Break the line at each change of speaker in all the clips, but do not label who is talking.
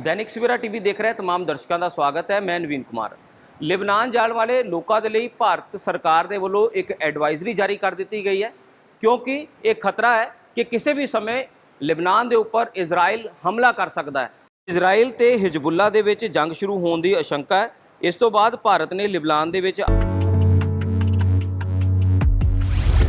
Dainik Savera TV ਦੇਖ ਰਹੇ तमाम ਦਰਸ਼ਕਾਂ ਦਾ ਸਵਾਗਤ ਹੈ ਮੈਂ ਨਵੀਨ ਕੁਮਾਰ ਲਿਬਨਾਨ ਜਾਣ ਵਾਲੇ ਲੋਕਾਂ ਦੇ ਲਈ ਭਾਰਤ ਸਰਕਾਰ ਦੇ ਵੱਲੋਂ ਇੱਕ ਐਡਵਾਈਜ਼ਰੀ ਜਾਰੀ ਕਰ ਦਿੱਤੀ ਗਈ ਹੈ ਕਿਉਂਕਿ ਇਹ ਖਤਰਾ ਹੈ ਕਿ ਕਿਸੇ ਵੀ ਸਮੇਂ ਲਿਬਨਾਨ ਦੇ ਉੱਪਰ ਇਜ਼ਰਾਈਲ ਹਮਲਾ ਕਰ ਸਕਦਾ ਹੈ ਇਜ਼ਰਾਈਲ ਤੇ ਹਿਜਬੁੱਲਾ ਦੇ ਵਿੱਚ ਜੰਗ ਸ਼ੁਰੂ ਹੋਣ ਦੀ ਆਸ਼ੰਕਾ ਹੈ ਇਸ ਤੋਂ ਬਾਅਦ ਭਾਰਤ ਨੇ ਲਿਬਨਾਨ ਦੇ ਵਿੱਚ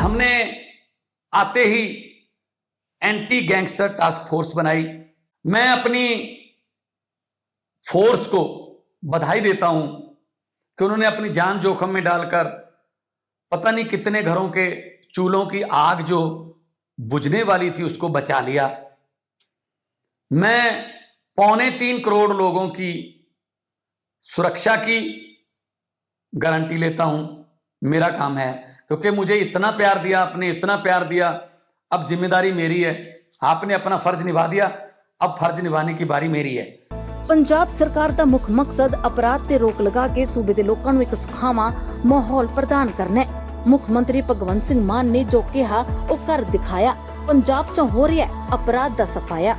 हमने आते ही एंटी गैंगस्टर टास्क फोर्स बनाई। मैं अपनी फोर्स को बधाई देता हूँ कि उन्होंने अपनी जान जोखम में डालकर पता नहीं कितने घरों के चूल्हों की आग जो बुझने वाली थी उसको बचा लिया। मैं पौने तीन करोड़ लोगों की सुरक्षा की गारंटी लेता हूँ। मेरा काम है। क्योंकि मुझे इतना प्यार दिया आपने इतना प्यार दिया अब जिम्मेदारी मेरी है आपने अपना फर्ज निभा दिया अब फर्ज निभाने की बारी मेरी है
ਪੰਜਾਬ ਸਰਕਾਰ ਦਾ ਮੁੱਖ ਮਕਸਦ ਅਪਰਾਧ ਤੇ ਰੋਕ ਲਗਾ ਕੇ ਸੂਬੇ ਦੇ ਲੋਕਾਂ ਨੂੰ ਇੱਕ ਸੁਖਾਵਾਂ ਮਾਹੌਲ ਪ੍ਰਦਾਨ ਕਰਨਾ ਹੈ ਮੁੱਖ ਮੰਤਰੀ ਭਗਵੰਤ ਸਿੰਘ ਮਾਨ ਨੇ ਜੋ ਕਿਹਾ ਉਹ ਕਰ ਦਿਖਾਇਆ ਪੰਜਾਬ 'ਚ ਹੋ ਰਿਹਾ ਹੈ ਅਪਰਾਧ ਦਾ ਸਫਾਇਆ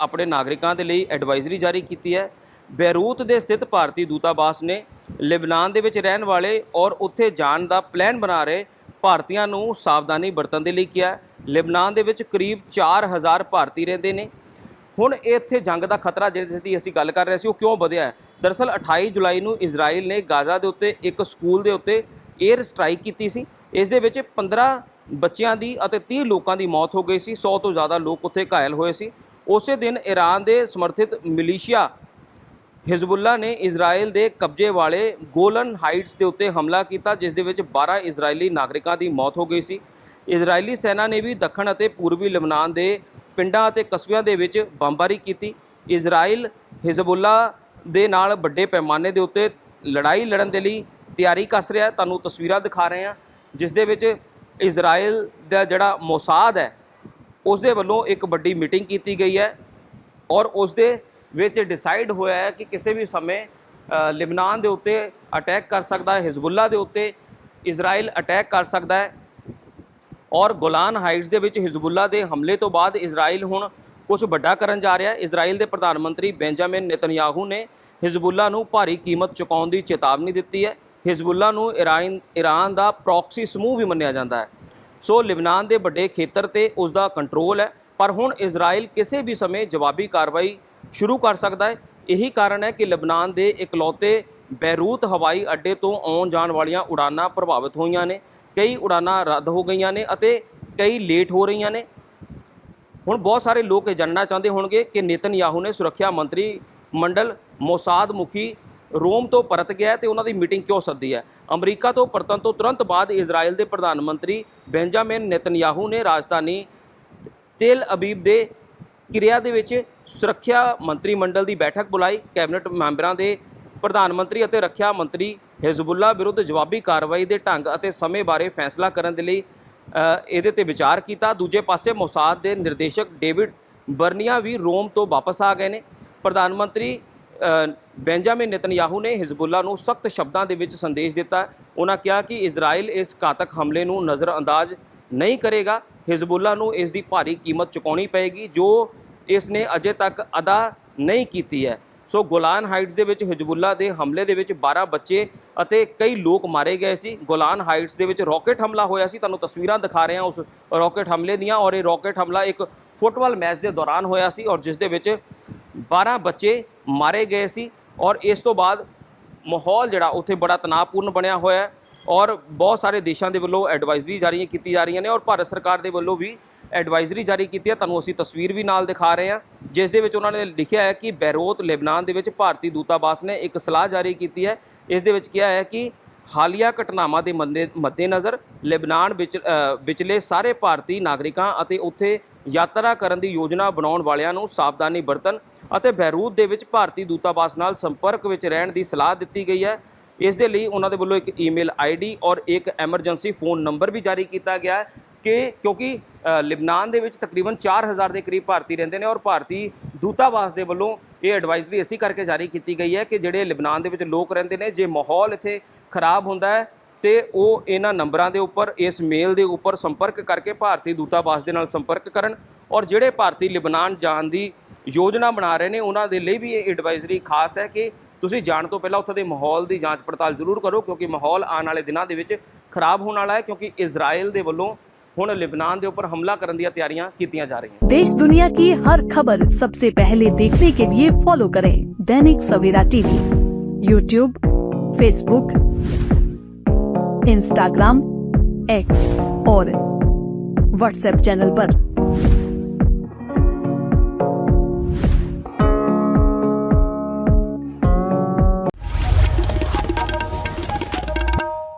ਆਪਣੇ ਨਾਗਰਿਕਾਂ ਦੇ ਲਈ ਐਡਵਾਈਜ਼ਰੀ ਜਾਰੀ ਕੀਤੀ ਹੈ ਬੈਰੂਤ ਦੇ ਸਥਿਤ ਭਾਰਤੀ ਦੂਤਾਵਾਸ ਨੇ ਲਿਬਨਾਨ ਦੇ ਵਿੱਚ ਰਹਿਣ ਵਾਲੇ ਔਰ ਉੱਥੇ ਜਾਣ ਦਾ ਪਲਾਨ ਬਣਾ ਰਹੇ ਭਾਰਤੀਆਂ ਨੂੰ ਸਾਵਧਾਨੀ ਵਰਤਣ ਦੇ ਲਈ ਕਿਹਾ ਲਿਬਨਾਨ ਦੇ ਵਿੱਚ ਕਰੀਬ 4000 ਭਾਰਤੀ ਰਹਿੰਦੇ ਨੇ। ਹੁਣ ਇਹ ਇੱਥੇ ਜੰਗ ਦਾ ਖਤਰਾ ਜਿਸ ਦੀ ਅਸੀਂ ਗੱਲ ਕਰ ਰਹੇ ਸੀ, ਉਹ ਕਿਉਂ ਵਧਿਆ ਹੈ? ਦਰਅਸਲ 28 ਜੁਲਾਈ ਨੂੰ ਇਜ਼ਰਾਈਲ ਨੇ ਗਾਜ਼ਾ ਦੇ ਉੱਤੇ ਇੱਕ ਸਕੂਲ ਦੇ ਉੱਤੇ 에ਅਰ ਸਟ੍ਰਾਈਕ ਕੀਤੀ ਸੀ। ਇਸ ਦੇ ਵਿੱਚ 15 ਬੱਚਿਆਂ ਦੀ ਅਤੇ 30 ਲੋਕਾਂ ਦੀ ਮੌਤ ਹੋ ਗਈ ਸੀ। 100 ਤੋਂ ਜ਼ਿਆਦਾ ਲੋਕ ਉੱਥੇ ਘਾਇਲ ਹੋਏ ਸੀ। ਉਸੇ ਦਿਨ ਈਰਾਨ ਦੇ ਸਮਰਥਿਤ ਮਿਲੀਸ਼ੀਆ ਹਿਜ਼ਬੁੱਲਾ ਨੇ ਇਜ਼ਰਾਈਲ ਦੇ ਕਬਜ਼ੇ ਵਾਲੇ ਗੋਲਨ ਹਾਈਟਸ ਦੇ ਉੱਤੇ ਹਮਲਾ ਕੀਤਾ, ਜਿਸ ਦੇ ਵਿੱਚ 12 ਇਜ਼ਰਾਈਲੀ ਨਾਗਰਿਕਾਂ ਦੀ ਮੌਤ ਹੋ ਗਈ ਸੀ। ਇਜ਼ਰਾਈਲੀ ਸੈਨਾ ਨੇ ਵੀ ਦੱਖਣ ਅਤੇ ਪੂਰਬੀ ਲਬਨਾਨ ਦੇ ਪਿੰਡਾਂ ਅਤੇ ਕਸਬਿਆਂ ਦੇ ਵਿੱਚ ਬੰਬਾਰੀ ਕੀਤੀ। ਇਜ਼ਰਾਈਲ ਹਿਜ਼ਬੁੱਲਾ ਦੇ ਨਾਲ ਵੱਡੇ ਪੈਮਾਨੇ ਦੇ ਉੱਤੇ ਲੜਾਈ ਲੜਨ ਦੇ ਲਈ ਤਿਆਰੀ ਕੱਸ ਰਿਹਾ ਹੈ। ਤੁਹਾਨੂੰ ਤਸਵੀਰਾਂ ਦਿਖਾ ਰਹੇ ਹਾਂ, ਜਿਸ ਦੇ ਵਿੱਚ ਇਜ਼ਰਾਈਲ ਦਾ ਜਿਹੜਾ ਮੋਸਾਦ ਹੈ, ਉਸ ਦੇ ਵੱਲੋਂ ਇੱਕ ਵੱਡੀ ਮੀਟਿੰਗ ਕੀਤੀ ਗਈ ਹੈ ਔਰ ਉਸ ਦੇ ਵਿੱਚ ਡਿਸਾਈਡ ਹੋਇਆ ਹੈ ਕਿ ਕਿਸੇ ਵੀ ਸਮੇਂ ਲਿਬਨਾਨ ਦੇ ਉੱਤੇ ਅਟੈਕ ਕਰ ਸਕਦਾ ਹੈ ਹਿਜ਼ਬੁੱਲਾ ਦੇ ਉੱਤੇ ਇਜ਼ਰਾਈਲ ਅਟੈਕ ਕਰ ਸਕਦਾ ਹੈ ਔਰ ਗੋਲਾਨ ਹਾਈਟਸ ਦੇ ਵਿੱਚ ਹਿਜ਼ਬੁੱਲਾ ਦੇ ਹਮਲੇ ਤੋਂ ਬਾਅਦ ਇਜ਼ਰਾਈਲ ਹੁਣ ਕੁਝ ਵੱਡਾ ਕਰਨ ਜਾ ਰਿਹਾ ਹੈ। ਇਜ਼ਰਾਈਲ ਦੇ ਪ੍ਰਧਾਨ ਮੰਤਰੀ ਬੈਂਜਾਮਿਨ ਨੇਤਨਯਾਹੂ ਨੇ ਹਿਜ਼ਬੁੱਲਾ ਨੂੰ ਭਾਰੀ ਕੀਮਤ ਚੁਕਾਉਣ ਦੀ ਚੇਤਾਵਨੀ ਦਿੱਤੀ ਹੈ। ਹਿਜ਼ਬੁੱਲਾ ਨੂੰ ਇਰਾਨ ਇਰਾਨ ਦਾ ਪ੍ਰੌਕਸੀ ਸਮੂਹ ਵੀ ਮੰਨਿਆ ਜਾਂਦਾ ਹੈ। ਸੋ ਲਿਬਨਾਨ ਦੇ ਵੱਡੇ ਖੇਤਰ ਤੇ ਉਸ ਦਾ ਕੰਟਰੋਲ ਹੈ। ਪਰ ਹੁਣ ਇਜ਼ਰਾਈਲ ਕਿਸੇ ਵੀ ਸਮੇਂ ਜਵਾਬੀ ਕਾਰਵਾਈ ਸ਼ੁਰੂ ਕਰ ਸਕਦਾ ਹੈ। ਇਹੀ ਕਾਰਨ ਹੈ ਕਿ ਲਬਨਾਨ ਦੇ ਇਕਲੌਤੇ ਬੈਰੂਤ ਹਵਾਈ ਅੱਡੇ ਤੋਂ ਆਉਣ ਜਾਣ ਵਾਲੀਆਂ ਉਡਾਨਾਂ ਪ੍ਰਭਾਵਿਤ ਹੋਈਆਂ ਨੇ। ਕਈ ਉਡਾਨਾਂ ਰੱਦ ਹੋ ਗਈਆਂ ਨੇ ਅਤੇ ਕਈ ਲੇਟ ਹੋ ਰਹੀਆਂ ਨੇ। ਹੁਣ ਬਹੁਤ ਸਾਰੇ ਲੋਕ ਇਹ ਜਾਣਨਾ ਚਾਹੁੰਦੇ ਹੋਣਗੇ ਕਿ ਨੇਤਨਯਾਹੂ ਨੇ ਸੁਰੱਖਿਆ ਮੰਤਰੀ ਮੰਡਲ ਮੋਸਾਦ ਮੁਖੀ ਰੋਮ ਤੋਂ ਪਰਤ ਗਿਆ ਹੈ ਤੇ ਉਹਨਾਂ ਦੀ ਮੀਟਿੰਗ ਕਿਉਂ ਸੱਦੀ ਹੈ? ਅਮਰੀਕਾ ਤੋਂ ਪਰਤਣ ਤੋਂ ਤੁਰੰਤ ਬਾਅਦ ਇਜ਼ਰਾਈਲ ਦੇ ਪ੍ਰਧਾਨ ਮੰਤਰੀ ਬੈਂਜਾਮਿਨ ਨੇਤਨਯਾਹੂ ਨੇ ਰਾਜਧਾਨੀ ਤੇਲ ਅਬੀਬ ਦੇ ਕਿਰਿਆ ਦੇ ਵਿੱਚ ਸੁਰੱਖਿਆ ਮੰਤਰੀ ਮੰਡਲ ਦੀ ਬੈਠਕ ਬੁਲਾਈ। ਕੈਬਨਿਟ ਮੈਂਬਰਾਂ ਦੇ ਪ੍ਰਧਾਨ ਮੰਤਰੀ ਅਤੇ ਰੱਖਿਆ ਮੰਤਰੀ ਹਿਜ਼ਬੁੱਲਾ ਵਿਰੁੱਧ ਜਵਾਬੀ ਕਾਰਵਾਈ ਦੇ ਢੰਗ ਅਤੇ ਸਮੇਂ ਬਾਰੇ ਫੈਸਲਾ ਕਰਨ ਦੇ ਲਈ ਇਹਦੇ ਤੇ ਵਿਚਾਰ ਕੀਤਾ। ਦੂਜੇ ਪਾਸੇ ਮੋਸਾਦ ਦੇ ਨਿਰਦੇਸ਼ਕ ਡੇਵਿਡ ਬਰਨੀਆ ਵੀ ਰੋਮ ਤੋਂ ਵਾਪਸ ਆ ਗਏ ਨੇ। ਪ੍ਰਧਾਨ ਮੰਤਰੀ ਬੈਂਜਾਮਿਨ ਨੇਤਨਯਾਹੂ ਨੇ ਹਿਜ਼ਬੁੱਲਾ ਨੂੰ ਸਖਤ ਸ਼ਬਦਾਂ ਦੇ ਵਿੱਚ ਸੰਦੇਸ਼ ਦਿੱਤਾ। ਉਹਨਾਂ ਕਿਹਾ ਕਿ ਇਜ਼ਰਾਈਲ ਇਸ ਘਾਤਕ ਹਮਲੇ ਨੂੰ ਨਜ਼ਰਅੰਦਾਜ਼ ਨਹੀਂ ਕਰੇਗਾ। ਹਿਜ਼ਬੁੱਲਾ ਨੂੰ ਇਸ ਦੀ ਭਾਰੀ ਕੀਮਤ ਚੁਕਾਉਣੀ ਪਏਗੀ, ਜੋ ਇਸ ਨੇ ਅਜੇ ਤੱਕ ਅਦਾ ਨਹੀਂ ਕੀਤੀ ਹੈ। ਸੋ ਗੋਲਾਨ ਹਾਈਟਸ ਦੇ ਵਿੱਚ ਹਿਜ਼ਬੁੱਲਾ ਦੇ ਹਮਲੇ ਦੇ ਵਿੱਚ 12 ਬੱਚੇ ਅਤੇ ਕਈ ਲੋਕ ਮਾਰੇ ਗਏ ਸੀ। ਗੋਲਾਨ ਹਾਈਟਸ ਦੇ ਵਿੱਚ ਰਾਕੇਟ ਹਮਲਾ ਹੋਇਆ ਸੀ। ਤੁਹਾਨੂੰ ਤਸਵੀਰਾਂ ਦਿਖਾ ਰਹੇ ਹਾਂ ਉਸ ਰਾਕੇਟ ਹਮਲੇ ਦੀਆਂ ਔਰ ਇਹ ਰਾਕੇਟ ਹਮਲਾ ਇੱਕ ਫੁੱਟਬਾਲ ਮੈਚ ਦੇ ਦੌਰਾਨ ਹੋਇਆ ਸੀ ਔਰ ਜਿਸ ਦੇ ਵਿੱਚ 12 ਬੱਚੇ ਮਾਰੇ ਗਏ ਸੀ ਔਰ ਇਸ ਤੋਂ ਬਾਅਦ ਮਾਹੌਲ ਜਿਹੜਾ ਉੱਥੇ ਬੜਾ ਤਣਾਅਪੂਰਨ ਬਣਿਆ ਹੋਇਆ ਹੈ ਔਰ ਬਹੁਤ ਸਾਰੇ ਦੇਸ਼ਾਂ ਦੇ ਵੱਲੋਂ ਐਡਵਾਈਜ਼ਰੀ ਜਾਰੀ ਕੀਤੀ ਜਾ ਰਹੀਆਂ ਨੇ ਔਰ ਭਾਰਤ ਸਰਕਾਰ ਦੇ ਵੱਲੋਂ ਵੀ ਐਡਵਾਈਜ਼ਰੀ ਜਾਰੀ ਕੀਤੀ ਹੈ। ਤੁਹਾਨੂੰ ਅਸੀਂ ਤਸਵੀਰ ਵੀ ਨਾਲ ਦਿਖਾ ਰਹੇ ਹਾਂ। ਜਿਸ ਦੇ ਵਿੱਚ ਉਹਨਾਂ ਨੇ ਲਿਖਿਆ ਹੈ ਕਿ ਬੈਰੂਤ ਲੈਬਨਾਨ ਦੇ ਵਿੱਚ ਭਾਰਤੀ ਦੂਤਾਵਾਸ ਨੇ ਇੱਕ ਸਲਾਹ ਜਾਰੀ ਕੀਤੀ ਹੈ। ਇਸ ਦੇ ਵਿੱਚ ਕਿਹਾ ਹੈ ਕਿ ਹਾਲੀਆ ਘਟਨਾਵਾਂ ਦੇ ਮੰਦੇ- ਮੱਦੇਨਜ਼ਰ ਲੈਬਨਾਨ ਵਿੱਚ ਵਿਚਲੇ ਸਾਰੇ ਭਾਰਤੀ ਨਾਗਰਿਕਾਂ ਅਤੇ ਉੱਥੇ ਯਾਤਰਾ ਕਰਨ ਦੀ ਯੋਜਨਾ ਬਣਾਉਣ ਵਾਲਿਆਂ ਨੂੰ ਸਾਵਧਾਨੀ ਵਰਤਣ ਅਤੇ ਬੈਰੂਤ ਦੇ ਵਿੱਚ ਭਾਰਤੀ ਦੂਤਾਵਾਸ ਨਾਲ ਸੰਪਰਕ ਵਿੱਚ ਰਹਿਣ ਦੀ ਸਲਾਹ ਦਿੱਤੀ ਗਈ ਹੈ। ਇਸ ਦੇ ਲਈ ਉਹਨਾਂ ਦੇ ਵੱਲੋਂ ਇੱਕ ਈਮੇਲ ਆਈਡੀ ਔਰ ਇੱਕ ਐਮਰਜੈਂਸੀ ਫੋਨ ਨੰਬਰ ਵੀ ਜਾਰੀ ਕੀਤਾ ਗਿਆ ਹੈ। ਕਿ ਕਿਉਂਕਿ ਲਿਬਨਾਨ ਦੇ ਵਿੱਚ ਤਕਰੀਬਨ 4000 ਦੇ ਕਰੀਬ ਭਾਰਤੀ ਰਹਿੰਦੇ ਨੇ ਔਰ ਭਾਰਤੀ ਦੂਤਾਵਾਸ ਦੇ ਵੱਲੋਂ ਇਹ ਐਡਵਾਈਜ਼ਰੀ ਇਸੇ ਕਰਕੇ ਜਾਰੀ ਕੀਤੀ ਗਈ ਹੈ ਕਿ ਜਿਹੜੇ ਲਿਬਨਾਨ ਦੇ ਵਿੱਚ ਲੋਕ ਰਹਿੰਦੇ ਨੇ, ਜੇ ਮਾਹੌਲ ਇੱਥੇ ਖਰਾਬ ਹੁੰਦਾ ਹੈ, ਤੇ ਉਹ ਇਹਨਾਂ ਨੰਬਰਾਂ ਦੇ ਉੱਪਰ, ਇਸ ਮੇਲ ਦੇ ਉੱਪਰ ਸੰਪਰਕ ਕਰਕੇ ਭਾਰਤੀ ਦੂਤਾਵਾਸ ਦੇ ਨਾਲ ਸੰਪਰਕ ਕਰਨ ਔਰ ਜਿਹੜੇ ਭਾਰਤੀ ਲਿਬਨਾਨ ਜਾਣ ਦੀ ਯੋਜਨਾ ਬਣਾ ਰਹੇ ਨੇ, ਉਹਨਾਂ ਦੇ ਲਈ ਵੀ ਇਹ ਐਡਵਾਈਜ਼ਰੀ ਖਾਸ ਹੈ ਕਿ ਤੁਸੀਂ ਜਾਣ ਤੋਂ ਪਹਿਲਾਂ ਉੱਥੇ ਦੇ ਮਾਹੌਲ ਦੀ ਜਾਂਚ ਪੜਤਾਲ ਜ਼ਰੂਰ ਕਰੋ ਕਿਉਂਕਿ ਮਾਹੌਲ ਆਉਣ ਵਾਲੇ ਦਿਨਾਂ ਦੇ ਵਿੱਚ ਖਰਾਬ ਹੋਣ ਵਾਲਾ ਹੈ ਕਿਉਂਕਿ ਇਜ਼ਰਾਈਲ ਦੇ ਵੱਲੋਂ ਹੁਣ ਲਿਬਨਾਨ ਦੇ ਉੱਪਰ ਹਮਲਾ ਕਰਨ ਦੀਆਂ ਤਿਆਰੀਆਂ ਕੀਤੀਆਂ ਜਾ ਰਹੀਆਂ
देश दुनिया की हर खबर सबसे पहले देखने के लिए फॉलो करें Dainik Savera TV YouTube Facebook Instagram X और व्हाट्सएप चैनल पर।